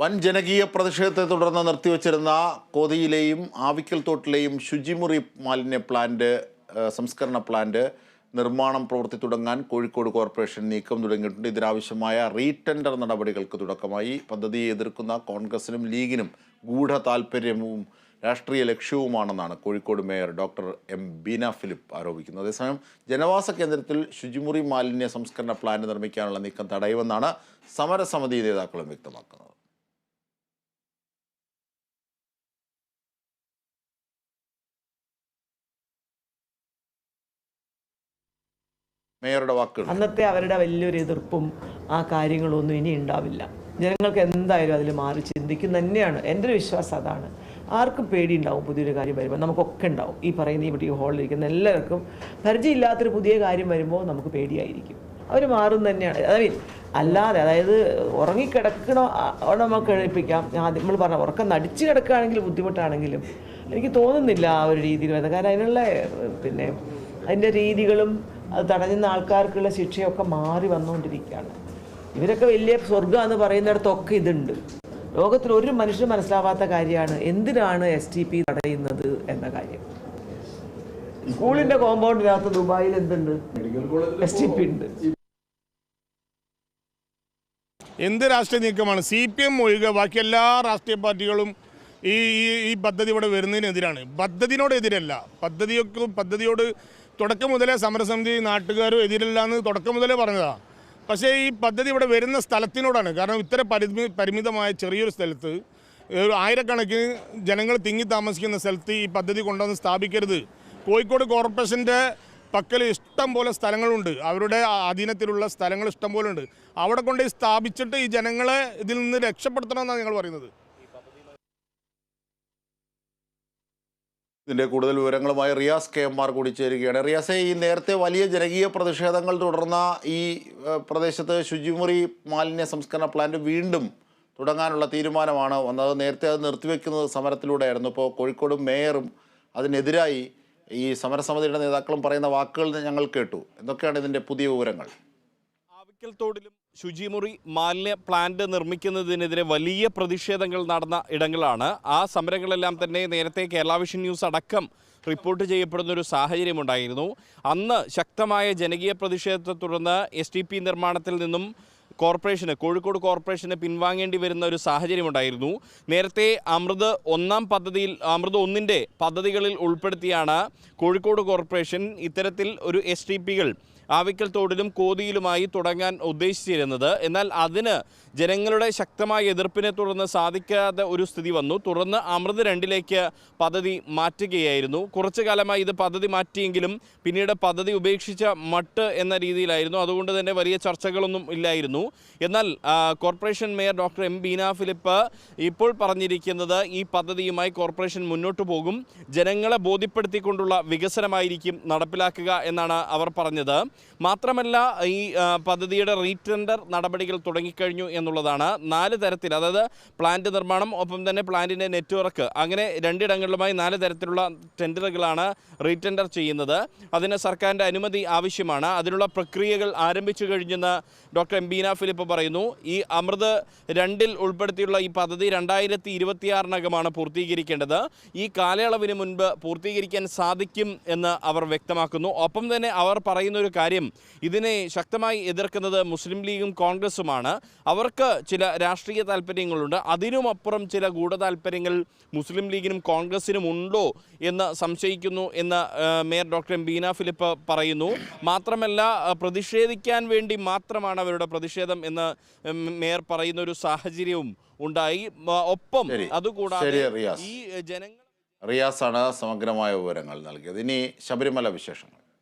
വൻ ജനകീയ പ്രതിഷേധത്തെ തുടർന്ന് നിർത്തിവച്ചിരുന്ന കോതിയിലെയും ആവിക്കൽ തോട്ടിലെയും ശുചിമുറി മാലിന്യ പ്ലാന്റ് സംസ്കരണ പ്ലാന്റ് നിർമ്മാണം പ്രവൃത്തി തുടങ്ങാൻ കോഴിക്കോട് കോർപ്പറേഷൻ നീക്കം തുടങ്ങിയിട്ടുണ്ട്. ഇതിനാവശ്യമായ റീടെൻഡർ നടപടികൾക്ക് തുടക്കമായി. പദ്ധതിയെ എതിർക്കുന്ന കോൺഗ്രസിനും ലീഗിനും ഗൂഢ താൽപ്പര്യവും രാഷ്ട്രീയ ലക്ഷ്യവുമാണെന്നാണ് Kozhikode mayor doctor M Beena Philip ആരോപിക്കുന്നത്. അതേസമയം ജനവാസ കേന്ദ്രത്തിൽ ശുചിമുറി മാലിന്യ സംസ്കരണ പ്ലാന്റ് നിർമ്മിക്കാനുള്ള നീക്കം തടയുമെന്നാണ് സമരസമിതി നേതാക്കളും വ്യക്തമാക്കുന്നത്. മേയറുടെ വാക്കുകൾ അന്നത്തെ അവരുടെ വലിയൊരു എതിർപ്പും ആ കാര്യങ്ങളൊന്നും ഇനി ഉണ്ടാവില്ല. ജനങ്ങൾക്ക് എന്തായാലും അതിൽ മാറി ചിന്തിക്കും തന്നെയാണ്. എന്റെ ഒരു വിശ്വാസം അതാണ്. ആർക്കും പേടി ഉണ്ടാവും പുതിയൊരു കാര്യം വരുമ്പോൾ. നമുക്കൊക്കെ ഉണ്ടാവും. ഈ പറയുന്ന ഈ ഈ ഹോളിലിരിക്കുന്ന എല്ലാവർക്കും പരിചയമില്ലാത്തൊരു പുതിയ കാര്യം വരുമ്പോൾ നമുക്ക് പേടിയായിരിക്കും. അവർ മാറും തന്നെയാണ്. അതായത് അല്ലാതെ അതായത് ഉറങ്ങിക്കിടക്കണോ അവിടെ നമുക്ക് കഴിപ്പിക്കാം ആദ്യം നമ്മൾ പറഞ്ഞ ഉറക്കം നടിച്ചു കിടക്കുകയാണെങ്കിൽ ബുദ്ധിമുട്ടാണെങ്കിലും എനിക്ക് തോന്നുന്നില്ല ആ ഒരു രീതിയിൽ വരുന്നത്. കാരണം അതിനുള്ള പിന്നെ അതിന്റെ രീതികളും അത് തടഞ്ഞുന്ന ആൾക്കാർക്കുള്ള ശിക്ഷയൊക്കെ മാറി വന്നുകൊണ്ടിരിക്കുകയാണ്. ഇവരൊക്കെ വലിയ സ്വർഗം എന്ന് പറയുന്നിടത്തൊക്കെ ഇതുണ്ട്. ലോകത്തിൽ ഒരു മനുഷ്യന് മനസ്സിലാവാത്ത കാര്യമാണ് എന്തിനാണ് എസ് ടി പി തടയുന്നത് എന്ന കാര്യം. സ്കൂളിന്റെ കോമ്പൗണ്ടിനകത്ത് ദുബായിൽ എന്തുണ്ട്? എസ് ടി പി ഉണ്ട്. എന്ത് രാഷ്ട്രീയ നീക്കമാണ്? സി പി എം ഒഴികെ ബാക്കി എല്ലാ രാഷ്ട്രീയ പാർട്ടികളും ഈ ഈ- ഈ പദ്ധതി ഇവിടെ വരുന്നതിനെതിരാണ്. പദ്ധതിനോട് എതിരല്ല പദ്ധതിയൊക്കെ പദ്ധതിയോട് തുടക്കം മുതലേ സമരസമിതി നാട്ടുകാരും എതിരില്ല എന്ന് തുടക്കം മുതലേ പറഞ്ഞതാണ് പക്ഷേ ഈ പദ്ധതി ഇവിടെ വരുന്ന സ്ഥലത്തിനോടാണ്. കാരണം ഇത്ര പരിമി പരിമിതമായ ചെറിയൊരു സ്ഥലത്ത് ഒരു ആയിരക്കണക്കിന് ജനങ്ങൾ തിങ്ങി താമസിക്കുന്ന സ്ഥലത്ത് ഈ പദ്ധതി കൊണ്ടുവന്ന് സ്ഥാപിക്കരുത്. കോഴിക്കോട് കോർപ്പറേഷന്റെ പക്കൽ ഇഷ്ടം പോലെ സ്ഥലങ്ങളുണ്ട്. അവരുടെ അധീനത്തിലുള്ള സ്ഥലങ്ങൾ ഇഷ്ടം പോലെ ഉണ്ട്. അവിടെ കൊണ്ട് സ്ഥാപിച്ചിട്ട് ഈ ജനങ്ങളെ ഇതിൽ നിന്ന് രക്ഷപ്പെടുത്തണമെന്നാണ് ഞങ്ങൾ പറയുന്നത്. ഇതിന്റെ കൂടുതൽ വിവരങ്ങളുമായി റിയാസ് കെ എം ആർ കൂടി ചേരുകയാണ്. റിയാസെ ഈ നേരത്തെ വലിയ ജനകീയ പ്രതിഷേധങ്ങൾ തുടർന്ന ഈ പ്രദേശത്ത് ശുചിമുറി മാലിന്യ സംസ്കരണ പ്ലാന്റ് വീണ്ടും തുടങ്ങാനുള്ള തീരുമാനമാണ് വന്നത്. നേരത്തെ അത് നിർത്തിവെക്കുന്നത് സമരത്തിലൂടെയായിരുന്നു. ഇപ്പോൾ കോഴിക്കോട് മേയറും അതിനെതിരായി ഈ സമരസമിതിയുടെ നേതാക്കളും പറയുന്ന വാക്കുകൾ ഞങ്ങൾ കേട്ടു. എന്തൊക്കെയാണ് ഇതിന്റെ പുതിയ വിവരങ്ങൾ? ആവിക്കൽ തോടിലും ശുചിമുറി മാലിന്യ പ്ലാന്റ് നിർമ്മിക്കുന്നതിനെതിരെ വലിയ പ്രതിഷേധങ്ങൾ നടന്ന ഇടങ്ങളാണ്. ആ സമരങ്ങളെല്ലാം തന്നെ നേരത്തെ കേരള വിഷൻ ന്യൂസ് അടക്കം റിപ്പോർട്ട് ചെയ്യപ്പെടുന്ന ഒരു സാഹചര്യമുണ്ടായിരുന്നു അന്ന് ശക്തമായ ജനകീയ പ്രതിഷേധത്തെ തുടർന്ന് എസ് നിർമ്മാണത്തിൽ നിന്നും കോർപ്പറേഷന് കോഴിക്കോട് കോർപ്പറേഷന് പിൻവാങ്ങേണ്ടി വരുന്ന ഒരു സാഹചര്യമുണ്ടായിരുന്നു നേരത്തെ അമൃത് ഒന്നാം പദ്ധതിയിൽ അമൃത് ഒന്നിന്റെ പദ്ധതികളിൽ ഉൾപ്പെടുത്തിയാണ് കോഴിക്കോട് കോർപ്പറേഷൻ ഇത്തരത്തിൽ ഒരു എസ് ടി പികൾ ആവിക്കൽ തോടിലും കോതിയിലുമായി തുടങ്ങാൻ ഉദ്ദേശിച്ചിരുന്നത്. എന്നാൽ അതിന് ജനങ്ങളുടെ ശക്തമായ എതിർപ്പിനെ തുടർന്ന് സാധിക്കാത്ത ഒരു സ്ഥിതി വന്നു. തുടർന്ന് അമൃത് രണ്ടിലേക്ക് പദ്ധതി മാറ്റുകയായിരുന്നു. കുറച്ചു കാലമായി ഇത് പദ്ധതി മാറ്റിയെങ്കിലും പിന്നീട് പദ്ധതി ഉപേക്ഷിച്ച മട്ട് എന്ന രീതിയിലായിരുന്നു. അതുകൊണ്ട് തന്നെ വലിയ ചർച്ചകളൊന്നും ഇല്ലായിരുന്നു. എന്നാൽ corporation mayor doctor M Beena Philip ഇപ്പോൾ പറഞ്ഞിരിക്കുന്നത് ഈ പദ്ധതിയുമായി കോർപ്പറേഷൻ മുന്നോട്ട് പോകും ജനങ്ങളെ ബോധ്യപ്പെടുത്തിക്കൊണ്ടുള്ള വികസനമായിരിക്കും നടപ്പിലാക്കുക എന്നാണ് അവർ പറഞ്ഞത്. മാത്രമല്ല ഈ പദ്ധതിയുടെ റീടെൻഡർ നടപടികൾ തുടങ്ങിക്കഴിഞ്ഞു എന്നുള്ളതാണ്. നാല് തരത്തിൽ അതായത് പ്ലാന്റ് നിർമ്മാണം ഒപ്പം തന്നെ പ്ലാന്റിന്റെ നെറ്റ്വർക്ക് അങ്ങനെ രണ്ടിടങ്ങളിലുമായി നാല് തരത്തിലുള്ള ടെൻഡറുകളാണ് റീടെൻഡർ ചെയ്യുന്നത്. അതിന് സർക്കാരിന്റെ അനുമതി ആവശ്യമാണ്. അതിനുള്ള പ്രക്രിയകൾ ആരംഭിച്ചു കഴിഞ്ഞെന്ന് ഡോക്ടർ എം ബീന ഫിലിപ്പ് പറയുന്നു ഈ അമൃത് രണ്ടിൽ ഉൾപ്പെടുത്തിയുള്ള ഈ പദ്ധതി രണ്ടായിരത്തി ഇരുപത്തിയാറിനകമാണ് പൂർത്തീകരിക്കേണ്ടത്. ഈ കാലയളവിന് മുൻപ് പൂർത്തീകരിക്കാൻ സാധിക്കും എന്ന് അവർ വ്യക്തമാക്കുന്നു. ഒപ്പം തന്നെ അവർ പറയുന്ന ഒരു കാര്യം ഇതിനെ ശക്തമായി എതിർക്കുന്നത് മുസ്ലിം ലീഗും കോൺഗ്രസുമാണ്. അവർക്ക് ചില രാഷ്ട്രീയ താല്പര്യങ്ങളുണ്ട് അതിനുമപ്പുറം ചില ഗൂഢതാൽപര്യങ്ങൾ മുസ്ലിം ലീഗിനും കോൺഗ്രസിനും ഉണ്ടോ എന്ന് സംശയിക്കുന്നു എന്ന് mayor doctor M Beena Philip പറയുന്നു. മാത്രമല്ല പ്രതിഷേധിക്കാൻ വേണ്ടി മാത്രമാണ് അവരുടെ പ്രതിഷേധം എന്ന് ഉം, മേയർ പറയുന്ന ഒരു സാഹചര്യവും ഉണ്ടായി. ഒപ്പം അതുകൂടാതെ ഈ ജനങ്ങൾ റിയാസാണ് സമഗ്രമായ വിവരങ്ങൾ നൽകിയത്. ഇനി ശബരിമല വിശേഷങ്ങൾ.